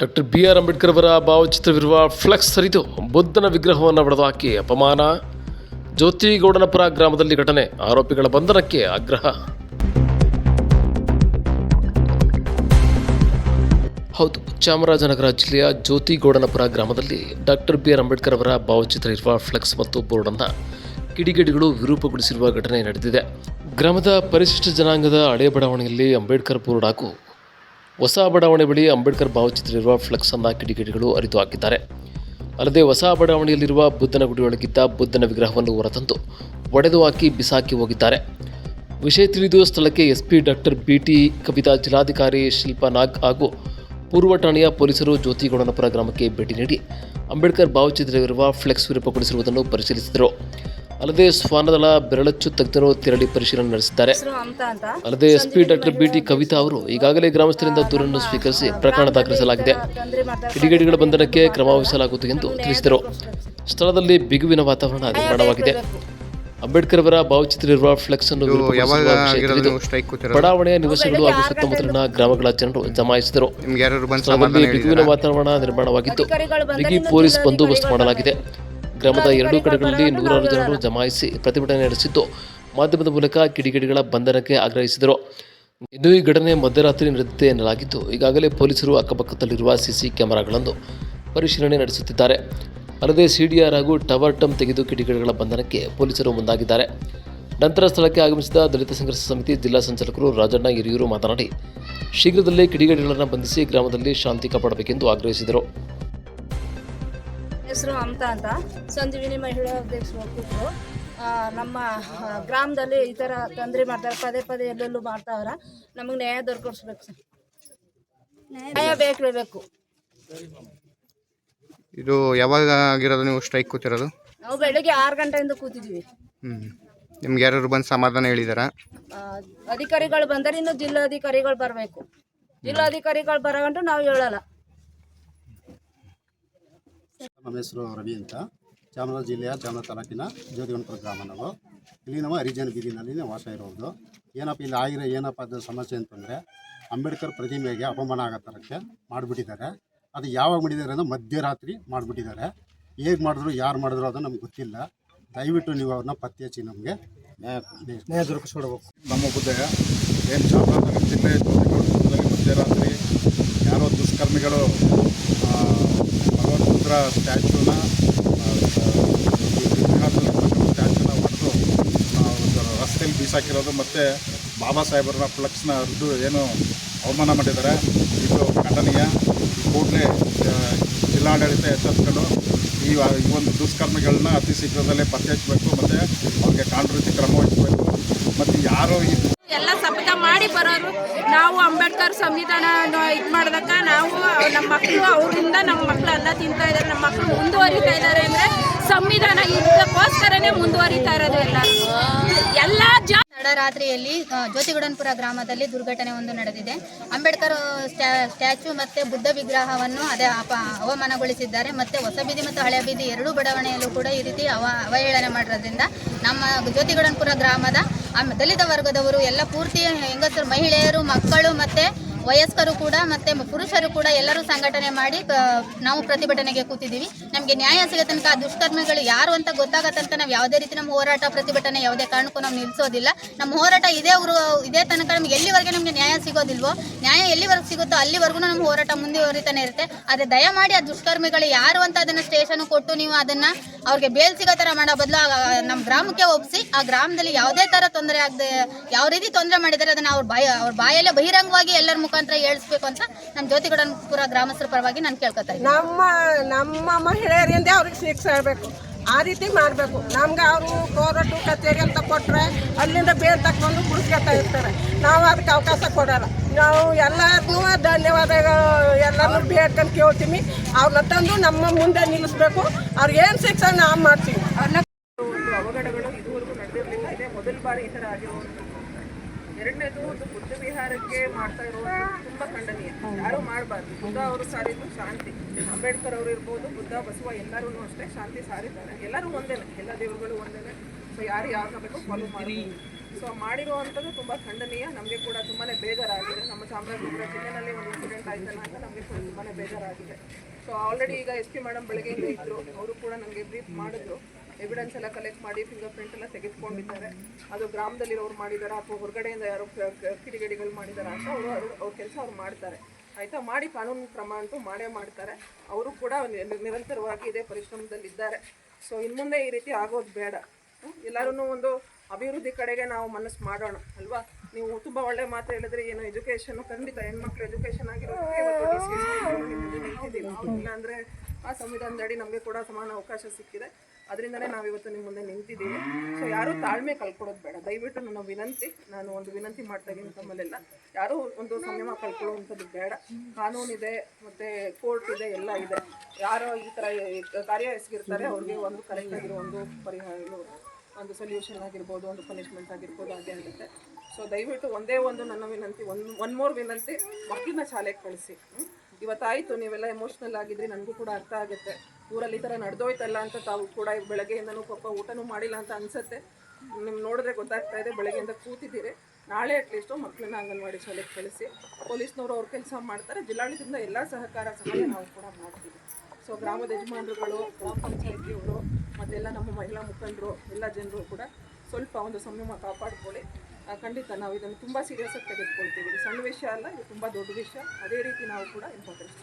Doctor B R Ambedkar ಅವರ ಭಾವಚಿತ್ರವಿರುವ flex ಹರಿದು ಬುದ್ಧನ ವಿಗ್ರಹವನ್ನು ಬಡಿದು ಹಾಕಿ ಅಪಮಾನ. ಜ್ಯೋತಿಗೌಡನಪುರ ಗ್ರಾಮದಲ್ಲಿ ಘಟನೆ, ಆರೋಪಿಗಳ ಬಂಧನಕ್ಕೆ ಆಗ್ರಹ. ಹೌದು, ಚಾಮರಾಜನಗರ ಜಿಲ್ಲೆಯ ಜ್ಯೋತಿಗೌಡನಪುರ ಗ್ರಾಮದಲ್ಲಿ ಡಾಕ್ಟರ್ ಬಿ ಆರ್ ಅಂಬೇಡ್ಕರ್ ಅವರ ಭಾವಚಿತ್ರ ಇರುವ ಫ್ಲೆಕ್ಸ್ ಮತ್ತು ಬೋರ್ಡನ್ನು ಕಿಡಿಗೇಡಿಗಳು ವಿರೂಪಗೊಳಿಸಿರುವ ಘಟನೆ ನಡೆದಿದೆ. ಗ್ರಾಮದ ಪರಿಶಿಷ್ಟ ಜನಾಂಗದ ಹಳೆ ಬಡಾವಣೆಯಲ್ಲಿ ಅಂಬೇಡ್ಕರ್ ಬೋರ್ಡ್ ಹಾಗೂ ಹೊಸ ಬಡಾವಣೆ ಬಳಿ ಅಂಬೇಡ್ಕರ್ ಭಾವಚಿತ್ರ ಇರುವ ಫ್ಲೆಕ್ಸ್ ಅನ್ನ ಕಿಡಿಗೇಡಿಗಳು ಅರಿತು ಹಾಕಿದ್ದಾರೆ. ಅಲ್ಲದೆ ಹೊಸ ಬಡಾವಣೆಯಲ್ಲಿರುವ ಬುದ್ಧನ ಗುಡಿಯೊಳಗಿದ್ದ ಬುದ್ಧನ ವಿಗ್ರಹವನ್ನು ಹೊರತಂದು ಒಡೆದು ಹಾಕಿ ಬಿಸಾಕಿ ಹೋಗಿದ್ದಾರೆ. ವಿಷಯ ತಿಳಿದು ಸ್ಥಳಕ್ಕೆ ಎಸ್ಪಿ ಡಾಕ್ಟರ್ ಬಿಟಿ ಕವಿತಾ ಜಿಲ್ಲಾಧಿಕಾರಿ ಶಿಲ್ಪಾ ನಾಗ್ ಹಾಗೂ ಪೂರ್ವ ಠಾಣೆಯ ಪೊಲೀಸರು ಜ್ಯೋತಿಗೌಡನಪುರ ಗ್ರಾಮಕ್ಕೆ ಭೇಟಿ ನೀಡಿ ಅಂಬೇಡ್ಕರ್ ಭಾವಚಿತ್ರವಿರುವ ಫ್ಲೆಕ್ಸ್ ವಿರೂಪಗೊಳಿಸಿರುವುದನ್ನು ಪರಿಶೀಲಿಸಿದರು. ಅಲ್ಲದೆ ಸ್ವಾನದಳ ಬೆರಳಚ್ಚು ತಜ್ಞರು ತೆರಳಿ ಪರಿಶೀಲನೆ ನಡೆಸಿದ್ದಾರೆ. ಅಲ್ಲದೆ ಎಸ್ಪಿ ಡಾಕ್ಟರ್ ಬಿಟಿ ಕವಿತಾ ಅವರು ಈಗಾಗಲೇ ಗ್ರಾಮಸ್ಥರಿಂದ ದೂರನ್ನು ಸ್ವೀಕರಿಸಿ ಪ್ರಕರಣ ದಾಖಲಿಸಲಾಗಿದೆ. ಕಿಡಿಗೇಡಿಗಳ ಬಂಧನಕ್ಕೆ ಕ್ರಮ ವಹಿಸಲಾಗುವುದು ಎಂದು ತಿಳಿಸಿದರು. ಸ್ಥಳದಲ್ಲಿ ಬಿಗುವಿನ ವಾತಾವರಣ ನಿರ್ಮಾಣವಾಗಿದೆ. ಅಂಬೇಡ್ಕರ್ ಅವರ ಭಾವಚಿತ್ರ ಇರುವ ಫ್ಲೆಕ್ಸ್ ಅನ್ನು ಬಡಾವಣೆಯ ನಿವಾಸಿಗಳು ಹಾಗೂ ಸುತ್ತಮುತ್ತಲಿನ ಗ್ರಾಮಗಳ ಜನರು ಜಮಾಯಿಸಿದರು. ಬಿಗುವಿನ ವಾತಾವರಣ ನಿರ್ಮಾಣವಾಗಿದ್ದು ಬಿಗಿ ಪೊಲೀಸ್ ಬಂದೋಬಸ್ತ್ ಮಾಡಲಾಗಿದೆ. ಗ್ರಾಮದ ಎರಡೂ ಕಡೆಗಳಲ್ಲಿ ನೂರಾರು ಜನರು ಜಮಾಯಿಸಿ ಪ್ರತಿಭಟನೆ ನಡೆಸಿದ್ದು. ಮಾಧ್ಯಮದ ಮೂಲಕ ಕಿಡಿಗೇಡಿಗಳ ಬಂಧನಕ್ಕೆ ಆಗ್ರಹಿಸಿದರು. ಇದು ಈ ಘಟನೆ ಮಧ್ಯರಾತ್ರಿ ನಡೆದಿದೆ ಎನ್ನಲಾಗಿದ್ದು ಈಗಾಗಲೇ ಪೊಲೀಸರು ಅಕ್ಕಪಕ್ಕದಲ್ಲಿರುವ ಸಿಸಿ ಕ್ಯಾಮೆರಾಗಳನ್ನು ಪರಿಶೀಲನೆ ನಡೆಸುತ್ತಿದ್ದಾರೆ. ಅಲ್ಲದೆ ಸಿಡಿಆರ್ ಹಾಗೂ ಟವರ್ ಟಮ್ ತೆಗೆದು ಕಿಡಿಗೇಡಿಗಳ ಬಂಧನಕ್ಕೆ ಪೊಲೀಸರು ಮುಂದಾಗಿದ್ದಾರೆ. ನಂತರ ಸ್ಥಳಕ್ಕೆ ಆಗಮಿಸಿದ ದಲಿತ ಸಂಘರ್ಷ ಸಮಿತಿ ಜಿಲ್ಲಾ ಸಂಚಾಲಕರು ರಾಜಣ್ಣ ಹಿರಿಯೂರು ಮಾತನಾಡಿ ಶೀಘ್ರದಲ್ಲೇ ಕಿಡಿಗೇಡಿಗಳನ್ನು ಬಂಧಿಸಿ ಗ್ರಾಮದಲ್ಲಿ ಶಾಂತಿ ಕಾಪಾಡಬೇಕೆಂದು ಆಗ್ರಹಿಸಿದರು. ಹೆಸರು ಮಮತಾ ಅಂತ. ಸಂಜೀವಿನಿ ಮಹಿಳಾ ಅಧ್ಯಕ್ಷರು ಆ, ನಮ್ಮ ಗ್ರಾಮದಲ್ಲಿ ಈ ಥರ ತೊಂದರೆ ಮಾಡ್ತಾರೆ. ಪದೇ ಪದೇ ಎಲ್ಲೆಲ್ಲೂ ಮಾಡ್ತಾವ್ರ. ನಮಗೆ ನ್ಯಾಯ ದೊರಕಿಸ್ಬೇಕು ಸರ್. ನ್ಯಾಯ ಬೇಕೇ ಬೇಕು. ಇದು ಯಾವಾಗ ಆಗಿರೋದು ನೀವು ಸ್ಟ್ರೈಕ್ ಕೂತಿರೋದು? ನಾವು ಬೆಳಗ್ಗೆ ಆರು ಗಂಟೆಯಿಂದ ಕೂತಿದ್ದೀವಿ. ಹ್ಞೂ ನಿಮ್ಗೆ ಯಾರು ಬಂದು ಸಮಾಧಾನ ಹೇಳಿದಾರ? ಅಧಿಕಾರಿಗಳು ಬಂದರೆ ಇನ್ನು ಜಿಲ್ಲಾಧಿಕಾರಿಗಳು ಬರಬೇಕು. ಜಿಲ್ಲಾಧಿಕಾರಿಗಳು ಬರಗಂಟು ನಾವು ಹೇಳಲ್ಲ. ನಮ್ಮ ಹೆಸರು ರವಿ ಅಂತ. ಚಾಮರಾಜ ಜಿಲ್ಲೆಯ ಚಾಮರಾಜ ತಾಲೂಕಿನ ಜ್ಯೋತಿಗಣಪುರ ಗ್ರಾಮ ನಾವು. ಇಲ್ಲಿ ನಾವು ಹರಿಜನ ಬೀದಿನಲ್ಲಿ ನಾವು ವಾಸ ಇರೋದು. ಏನಪ್ಪ ಇಲ್ಲಿ ಆಗಿರೋ ಏನಪ್ಪ ಅದು ಸಮಸ್ಯೆ ಅಂತಂದರೆ ಅಂಬೇಡ್ಕರ್ ಪ್ರತಿಮೆಗೆ ಅಪಮಾನ ಆಗೋ ಥರಕ್ಕೆ ಮಾಡಿಬಿಟ್ಟಿದ್ದಾರೆ. ಅದು ಯಾವಾಗ ಮಾಡಿದ್ದಾರೆ ಅಂದರೆ ಮಧ್ಯರಾತ್ರಿ ಮಾಡಿಬಿಟ್ಟಿದ್ದಾರೆ. ಹೇಗೆ ಮಾಡಿದ್ರು ಯಾರು ಮಾಡಿದ್ರು ಅದು ನಮ್ಗೆ ಗೊತ್ತಿಲ್ಲ. ದಯವಿಟ್ಟು ನೀವು ಅವ್ರನ್ನ ಪತ್ತೆ ಹಚ್ಚಿ ನಮಗೆ ನ್ಯಾಯ ದೊರಕಿಸ್ಕೊಡ್ಬೇಕು. ನಮ್ಮ ಬುದ್ಧಯ್ಯ ಏನು ಚಾಮರಾಜನಗರ ಜಿಲ್ಲೆ ಮಧ್ಯರಾತ್ರಿ ಯಾರೋ ದುಷ್ಕರ್ಮಿಗಳು ಆ, ಭಗವಂತರ ಸ್ಟ್ಯಾಚ್ಯೂನ ಸ್ಟ್ಯಾಚ್ಯೂನ ಹೊಡೆದು ರಸ್ತೆಯಲ್ಲಿ ಬೀಸಾಕಿರೋದು ಮತ್ತು ಬಾಬಾ ಸಾಹೇಬರನ್ನ ಫ್ಲಕ್ಸ್ನ ಹರಿದು ಏನು ಅವಮಾನ ಮಾಡಿದ್ದಾರೆ. ಇದು ಖಂಡನೀಯ. ಕೂಡಲೇ ಜಿಲ್ಲಾಡಳಿತ ಎಚ್ಚರಿಸ್ಕೊಂಡು ಈ ಒಂದು ದುಷ್ಕರ್ಮಿಗಳನ್ನ ಅತಿ ಶೀಘ್ರದಲ್ಲೇ ಪತ್ತೆ ಹಚ್ಚಬೇಕು ಮತ್ತು ಅವ್ರಿಗೆ ಕಾನೂನು ಕ್ರಮ ವಹಿಸಬೇಕು. ಮತ್ತು ಯಾರು ಈ ಎಲ್ಲ ಶಪಥ ಮಾಡಿ ಬರೋರು ನಾವು ಅಂಬೇಡ್ಕರ್ ಸಂವಿಧಾನ ಇದು ಮಾಡ್ದಕ್ಕ ನಾವು, ನಮ್ಮ ಮಕ್ಕಳು ಅವರಿಂದ ನಮ್ಮ ಮಕ್ಕಳು ಅನ್ನ ತಿಂತಾ ಇದ್ದಾರೆ ನಮ್ಮ ಮಕ್ಕಳು ಮುಂದುವರಿತಾ ಇದ್ದಾರೆ ಅಂದರೆ ಸಂವಿಧಾನ ಇದಕ್ಕೋಸ್ಕರನೇ ಮುಂದುವರಿತಾ ಇರೋದು ಎಲ್ಲ ಎಲ್ಲ ಜಾ ತಡರಾತ್ರಿಯಲ್ಲಿ ಜ್ಯೋತಿಗುಡನ್ಪುರ ಗ್ರಾಮದಲ್ಲಿ ದುರ್ಘಟನೆ ಒಂದು ನಡೆದಿದೆ. ಅಂಬೇಡ್ಕರ್, ಸ್ಟ್ಯಾ ಸ್ಟ್ಯಾಚ್ಯೂ ಮತ್ತು ಬುದ್ಧ ವಿಗ್ರಹವನ್ನು ಅದೇ ಅಪ ಅವಮಾನಗೊಳಿಸಿದ್ದಾರೆ. ಮತ್ತು ಹೊಸ ಬೀದಿ ಮತ್ತು ಹಳೆಯ ಬೀದಿ ಎರಡೂ ಬಡಾವಣೆಯಲ್ಲೂ ಕೂಡ ಈ ರೀತಿ ಅವ ಅವಹೇಳನೆ ಮಾಡಿರೋದ್ರಿಂದ ನಮ್ಮ ಜ್ಯೋತಿಗುಡನ್ಪುರ ಗ್ರಾಮದ ಆಮ್- ದಲಿತ ವರ್ಗದವರು ಎಲ್ಲ ಪೂರ್ತಿ ಹೆಂಗಸರು ಮಹಿಳೆಯರು ಮಕ್ಕಳು ಮತ್ತು ವಯಸ್ಕರು ಕೂಡ ಮತ್ತೆ ಪುರುಷರು ಕೂಡ ಎಲ್ಲರೂ ಸಂಘಟನೆ ಮಾಡಿ ನಾವು ಪ್ರತಿಭಟನೆಗೆ ಕೂತಿದ್ದೀವಿ. ನಮಗೆ ನ್ಯಾಯ ಸಿಗೋ ತನಕ ಆ ದುಷ್ಕರ್ಮಿಗಳು ಯಾರು ಅಂತ ಗೊತ್ತಾಗೋ ತನಕ ನಾವು ಯಾವುದೇ ರೀತಿ ನಮ್ಮ ಹೋರಾಟ, ಪ್ರತಿಭಟನೆ ಯಾವುದೇ ಕಾರಣಕ್ಕೂ ನಾವು ನಿಲ್ಲಿಸೋದಿಲ್ಲ ನಮ್ಮ ಹೋರಾಟ ಇದೇ ಊರು, ಇದೇ ತನಕ ನಮ್ಗೆ ಎಲ್ಲಿವರೆಗೆ ನಮಗೆ ನ್ಯಾಯ ಸಿಗೋದಿಲ್ವೋ, ನ್ಯಾಯ ಎಲ್ಲಿವರೆಗೆ ಸಿಗುತ್ತೋ ಅಲ್ಲಿವರೆಗೂ ನಮ್ಮ ಹೋರಾಟ ಮುಂದುವರಿತಾನೆ ಇರುತ್ತೆ. ಆದರೆ ದಯಮಾಡಿ ಆ ದುಷ್ಕರ್ಮಿಗಳು ಯಾರು ಅಂತ ಅದನ್ನು ಸ್ಟೇಷನ್ ಕೊಟ್ಟು ನೀವು ಅದನ್ನು ಅವ್ರಿಗೆ ಬೇಲ್ ಸಿಗೋ ಥರ ಮಾಡೋ ಬದಲು ನಮ್ಮ ಗ್ರಾಮಕ್ಕೆ ಒಪ್ಪಿಸಿ ಆ ಗ್ರಾಮದಲ್ಲಿ ಯಾವುದೇ ಥರ ತೊಂದರೆ ಆಗದೆ, ಯಾವ ರೀತಿ ತೊಂದರೆ ಮಾಡಿದರೆ ಅದನ್ನು ಅವ್ರ ಬಾಯ, ಅವ್ರ ಬಾಯಲ್ಲೇ ಬಹಿರಂಗವಾಗಿ ಎಲ್ಲರ ಮುಖಾಂತರ ಹೇಳಿಸ್ಬೇಕು ಅಂತ ನಮ್ಮ ಜ್ಯೋತಿಗೌಡನಪುರ ಗ್ರಾಮಸ್ಥರ ಪರವಾಗಿ ನಾನು ಕೇಳ್ಕೊತಾ ಇದ್ದೀನಿ. ನಮ್ಮ ನಮ್ಮ ಮಹಿಳೆಯರಿಂದ ಅವ್ರಿಗೆ ಶಿಕ್ಷೆ ಆಗಬೇಕು ಆ ರೀತಿ ಮಾಡಬೇಕು. ನಮ್ಗೆ ಅವರು ಕೋರಟು ಕಚೇರಿ ಅಂತ ಕೊಟ್ಟರೆ ಅಲ್ಲಿಂದ ಬೇರೆ ತಗೊಂಡು ಬಿಡಿಸ್ಕೊತಾ ಇರ್ತಾರೆ. ನಾವು ಅದಕ್ಕೆ ಅವಕಾಶ ಕೊಡೋಲ್ಲ. ನಾವು ಎಲ್ಲರಿಗೂ ಧನ್ಯವಾದಗಳು. ಎಲ್ಲರೂ ಬೇಡ್ಕೊಂಡು ಕೇಳ್ತೀನಿ. ಅವ್ರನ್ನ ತಂದು ನಮ್ಮ ಮುಂದೆ ನಿಲ್ಲಿಸ್ಬೇಕು. ಅವ್ರಿಗೆ ಏನು ಶಿಕ್ಷಣ ನಾವು ಮಾಡ್ತೀವಿ ಅವಘಡಗಳು ಇದುವರೆಗೂ ನಡೆದಿರಲಿಲ್ಲ. ಇದೆ ಮೊದಲ ಬಾರಿ ಈ ಥರ ಆಗಿರುವಂಥದ್ದು ಎರಡನೇದು ವಿಹಾರಕ್ಕೆ ಮಾಡ್ತಾ ಇರೋದು ತುಂಬಾ ಖಂಡನೀಯ. ಯಾರು ಮಾಡಬಾರ್ದು. ಬುದ್ಧ ಅವರು ಸಾರಿದ್ದು ಶಾಂತಿ. ಅಂಬೇಡ್ಕರ್ ಅವರು ಇರ್ಬೋದು ಬುದ್ಧ ಬಸವ ಎಲ್ಲರೂ ಅಷ್ಟೇ ಶಾಂತಿ ಸಾರಿದ್ದಾರೆ. ಎಲ್ಲರೂ ಒಂದೇನೆ ಎಲ್ಲ ದೇವರುಗಳು ಒಂದೇನೆ ಸೊ ಯಾರು ಯಾರನ್ನ ಬೇಕು ಫಾಲೋ ಮಾಡಿ ಸೊ ಮಾಡಿರುವಂಥದ್ದು ತುಂಬ ಖಂಡನೀಯ. ನಮಗೆ ಕೂಡ ತುಂಬಾ ಬೇಜಾರಾಗಿದೆ. ನಮ್ಮ ಚಾಮರಾಜನಗರ ಜಿಲ್ಲೆನಲ್ಲಿ ಒಂದು ಇನ್ಸಿಡೆಂಟ್ ಆಯ್ತಲ್ಲ ಅಂತ ನಮಗೆ ಕೂಡ ತುಂಬಾ ಬೇಜಾರಾಗಿದೆ. ಸೊ ಆಲ್ರೆಡಿ ಈಗ ಎಸ್ ಪಿ ಮೇಡಮ್ ಬೆಳಗ್ಗೆಯಿಂದ ಇದ್ದರು ಅವರು ಕೂಡ ನಮಗೆ ಬ್ರೀಫ್ ಮಾಡಿದ್ರು. ಎವಿಡೆನ್ಸ್ ಎಲ್ಲ ಕಲೆಕ್ಟ್ ಮಾಡಿ ಫಿಂಗರ್ ಪ್ರಿಂಟ್ ಎಲ್ಲ ತೆಗೆದುಕೊಂಡಿದ್ದಾರೆ. ಅದು ಗ್ರಾಮದಲ್ಲಿರೋರು ಮಾಡಿದಾರಾ ಅಥವಾ ಹೊರಗಡೆಯಿಂದ ಯಾರೋ ಕಿಡಿಗೇಡಿಗಳು ಮಾಡಿದಾರಾ ಅಂತ ಅವರು, ಅವ್ರ ಕೆಲಸ ಅವ್ರು ಮಾಡ್ತಾರೆ. ಆಯಿತಾ? ಮಾಡಿ ಕಾನೂನು ಕ್ರಮ ಅಂತೂ ಮಾಡೇ ಮಾಡ್ತಾರೆ. ಅವರು ಕೂಡ ನಿರಂತರವಾಗಿ ಇದೇ ಪರಿಶ್ರಮದಲ್ಲಿದ್ದಾರೆ. ಸೊ ಇನ್ನು ಮುಂದೆ ಈ ರೀತಿ ಆಗೋದು ಬೇಡ. ಎಲ್ಲರೂ ಒಂದು ಅಭಿವೃದ್ಧಿ ಕಡೆಗೆ ನಾವು ಮನಸ್ಸು ಮಾಡೋಣ, ಅಲ್ವಾ? ನೀವು ತುಂಬ ಒಳ್ಳೆ ಮಾತು ಹೇಳಿದ್ರೆ, ಏನು ಎಜುಕೇಷನ್ ಖಂಡಿತ ಹೆಣ್ಮಕ್ಳು ಎಜುಕೇಷನ್ ನಿಂತಿದ್ದೀವಿ ಇಲ್ಲಾಂದರೆ ಆ ಸಂವಿಧಾನದಡಿ ನಮಗೆ ಕೂಡ ಸಮಾನ ಅವಕಾಶ ಸಿಕ್ಕಿದೆ. ಅದರಿಂದನೇ ನಾವಿವತ್ತು ನಿಮ್ಮ ಮುಂದೆ ನಿಂತಿದ್ದೀವಿ. ಸೊ ಯಾರೂ ತಾಳ್ಮೆ ಕಳ್ಕೊಳ್ಳೋದು ಬೇಡ. ದಯವಿಟ್ಟು ನನ್ನ ವಿನಂತಿ, ನಾನು ಒಂದು ವಿನಂತಿ ಮಾಡ್ತಾ ಇದ್ದೀನಿ ತಮ್ಮಲ್ಲೆಲ್ಲ. ಯಾರೂ ಒಂದು ಸಂಯಮ ಕಳ್ಕೊಳ್ಳೋವಂಥದ್ದು ಬೇಡ. ಕಾನೂನಿದೆ, ಮತ್ತು ಕೋರ್ಟ್ ಇದೆ, ಎಲ್ಲ ಇದೆ. ಯಾರೋ ಈ ಥರ ಕಾರ್ಯ ಎಸಗಿರ್ತಾರೆ, ಅವ್ರಿಗೆ ಒಂದು ಕರೆಕ್ಟ್ ಆಗಿರೋ ಒಂದು ಪರಿಹಾರ ಒಂದು ಸೊಲ್ಯೂಷನ್ ಆಗಿರ್ಬೋದು, ಒಂದು ಪನಿಷ್ಮೆಂಟ್ ಆಗಿರ್ಬೋದು, ಹಾಗೆ ಆಗುತ್ತೆ. ಸೊ ದಯವಿಟ್ಟು ಒಂದೇ ಒಂದು ನನ್ನ ವಿನಂತಿ ಒನ್ ಒನ್ ಮೋರ್ ವಿನಂತಿ, ಮಕ್ಕಳನ್ನ ಶಾಲೆಗೆ ಕಳಿಸಿ? ಇವತ್ತಾಯಿತು, ನೀವೆಲ್ಲ ಎಮೋಷ್ನಲ್ ಆಗಿದ್ರಿ, ನನಗೂ ಕೂಡ ಅರ್ಥ ಆಗುತ್ತೆ. ಊರಲ್ಲಿ ಈ ಥರ ನಡೆದೋಯ್ತಲ್ಲ ಅಂತ ತಾವು ಕೂಡ ಬೆಳಗ್ಗೆಯಿಂದನೂ ಪಾಪ ಊಟನೂ ಮಾಡಿಲ್ಲ ಅಂತ ಅನಿಸುತ್ತೆ. ನಿಮ್ಗೆ ನೋಡಿದ್ರೆ ಗೊತ್ತಾಗ್ತಾ ಇದೆ, ಬೆಳಗ್ಗೆಯಿಂದ ಕೂತಿದ್ದೀರಿ. ನಾಳೆ ಅಟ್ಲೀಸ್ಟು ಮಕ್ಕಳನ್ನ ಅಂಗನವಾಡಿ ಶಾಲೆಗೆ ಕಳಿಸಿ. ಪೊಲೀಸ್ನವರು ಅವ್ರ ಕೆಲಸ ಮಾಡ್ತಾರೆ, ಜಿಲ್ಲಾಡಳಿತದಿಂದ ಎಲ್ಲ ಸಹಕಾರ ಸಹಾಯ ನಾವು ಕೂಡ ಮಾಡ್ತೀವಿ. ಸೊ ಗ್ರಾಮದ ಯಜಮಾನರುಗಳು, ಗ್ರಾಮ ಪಂಚಾಯತಿಯವರು, ಮತ್ತೆಲ್ಲ ನಮ್ಮ ಮಹಿಳಾ ಮುಖಂಡರು, ಎಲ್ಲ ಜನರು ಕೂಡ ಸ್ವಲ್ಪ ಒಂದು ಸಂಯಮ ಕಾಪಾಡ್ಕೊಳ್ಳಿ. ಖಂಡಿತ ನಾವು ಇದನ್ನು ತುಂಬ ಸೀರಿಯಸ್ ಆಗಿ ತೆಗೆದುಕೊಳ್ತೀವಿ. ಇದು ಸಣ್ಣ ವಿಷಯ ಅಲ್ಲ, ಇದು ತುಂಬಾ ದೊಡ್ಡ ವಿಷಯ. ಅದೇ ರೀತಿ ನಾವು ಕೂಡ ಇಂಪಾರ್ಟೆನ್ಸ್